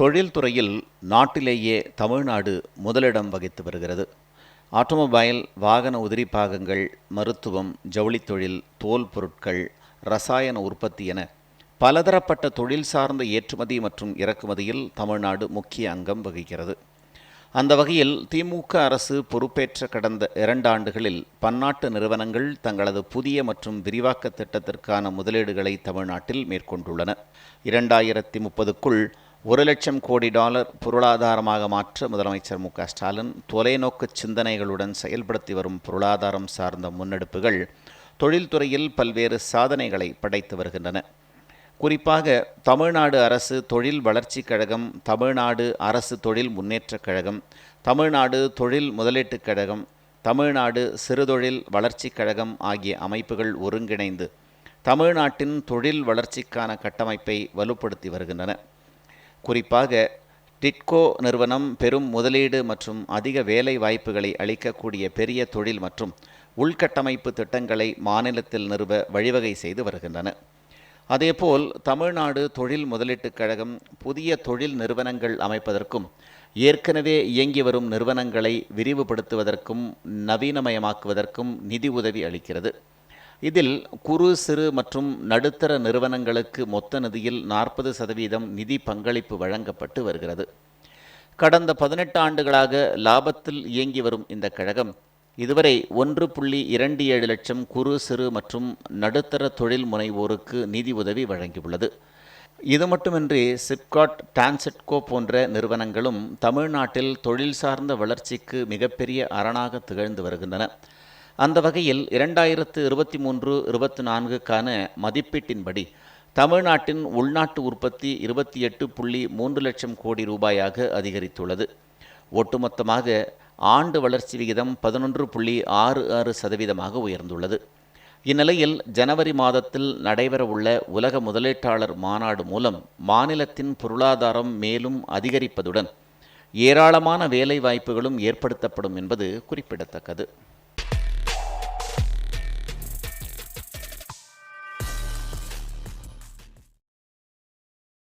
தொழில்துறையில் நாட்டிலேயே தமிழ்நாடு முதலிடம் வகித்து வருகிறது. ஆட்டோமொபைல் வாகன உதிரி பாகங்கள் மருத்துவம் ஜவுளித் தொழில் தோல் பொருட்கள் ரசாயன உற்பத்தி என பலதரப்பட்ட தொழில் சார்ந்த ஏற்றுமதி மற்றும் இறக்குமதியில் தமிழ்நாடு முக்கிய அங்கம் வகிக்கிறது. அந்த வகையில் திமுக அரசு பொறுப்பேற்ற கடந்த இரண்டு ஆண்டுகளில் பன்னாட்டு நிறுவனங்கள் தங்களது புதிய மற்றும் விரிவாக்க திட்டத்திற்கான முதலீடுகளை தமிழ்நாட்டில் மேற்கொண்டுள்ளன. இரண்டாயிரத்தி முப்பதுக்குள் ஒரு லட்சம் கோடி டாலர் பொருளாதாரமாக மாற்ற முதலமைச்சர் மு ஸ்டாலின் தொலைநோக்கு சிந்தனைகளுடன் செயல்படுத்தி வரும் பொருளாதாரம் சார்ந்த முன்னெடுப்புகள் தொழில்துறையில் பல்வேறு சாதனைகளை படைத்து வருகின்றன. குறிப்பாக தமிழ்நாடு அரசு தொழில் வளர்ச்சிக் கழகம் தமிழ்நாடு அரசு தொழில் முன்னேற்றக் கழகம் தமிழ்நாடு தொழில் முதலீட்டுக் கழகம் தமிழ்நாடு சிறுதொழில் வளர்ச்சிக் கழகம் ஆகிய அமைப்புகள் ஒருங்கிணைந்து தமிழ்நாட்டின் தொழில் வளர்ச்சிக்கான கட்டமைப்பை வலுப்படுத்தி வருகின்றன. குறிப்பாக டிட்கோ நிறுவனம் பெரும் முதலீடு மற்றும் அதிக வேலை வாய்ப்புகளை அளிக்கக்கூடிய பெரிய தொழில் மற்றும் உள்கட்டமைப்பு திட்டங்களை மாநிலத்தில் நிறுவ வழிவகை செய்து வருகின்றன. அதேபோல் தமிழ்நாடு தொழில் முதலீட்டுக் கழகம் புதிய தொழில் நிறுவனங்கள் அமைப்பதற்கும் ஏற்கனவே இயங்கி வரும் நிறுவனங்களை விரிவுபடுத்துவதற்கும் நவீனமயமாக்குவதற்கும் நிதி உதவி அளிக்கிறது. இதில் குறு சிறு மற்றும் நடுத்தர நிறுவனங்களுக்கு மொத்த நிதியில் நாற்பது சதவீதம் நிதி பங்களிப்பு வழங்கப்பட்டு வருகிறது. கடந்த பதினெட்டு ஆண்டுகளாக லாபத்தில் இயங்கி வரும் இந்த கழகம் இதுவரை ஒன்று புள்ளி இரண்டு ஏழு லட்சம் குறு சிறு மற்றும் நடுத்தர தொழில் முனைவோருக்கு நிதி உதவி வழங்கியுள்ளது. இது மட்டுமின்றி சிப்காட் டான்செட்கோ போன்ற நிறுவனங்களும் தமிழ்நாட்டில் தொழில் சார்ந்த வளர்ச்சிக்கு மிகப்பெரிய அரணாக திகழ்ந்து வருகின்றன. அந்த வகையில் இரண்டாயிரத்து இருபத்தி மூன்று இருபத்தி நான்குக்கான மதிப்பீட்டின்படி தமிழ்நாட்டின் உள்நாட்டு உற்பத்தி இருபத்தி எட்டு புள்ளி மூன்று லட்சம் கோடி ரூபாயாக அதிகரித்துள்ளது. ஒட்டுமொத்தமாக ஆண்டு வளர்ச்சி விகிதம் பதினொன்று புள்ளி ஆறு ஆறு சதவீதமாக உயர்ந்துள்ளது. இந்நிலையில் ஜனவரி மாதத்தில் நடைபெறவுள்ள உலக முதலீட்டாளர் மாநாடு மூலம் மாநிலத்தின் பொருளாதாரம் மேலும் அதிகரிப்பதுடன் ஏராளமான வேலை வாய்ப்புகளும் ஏற்படுத்தப்படும் என்பது குறிப்பிடத்தக்கது.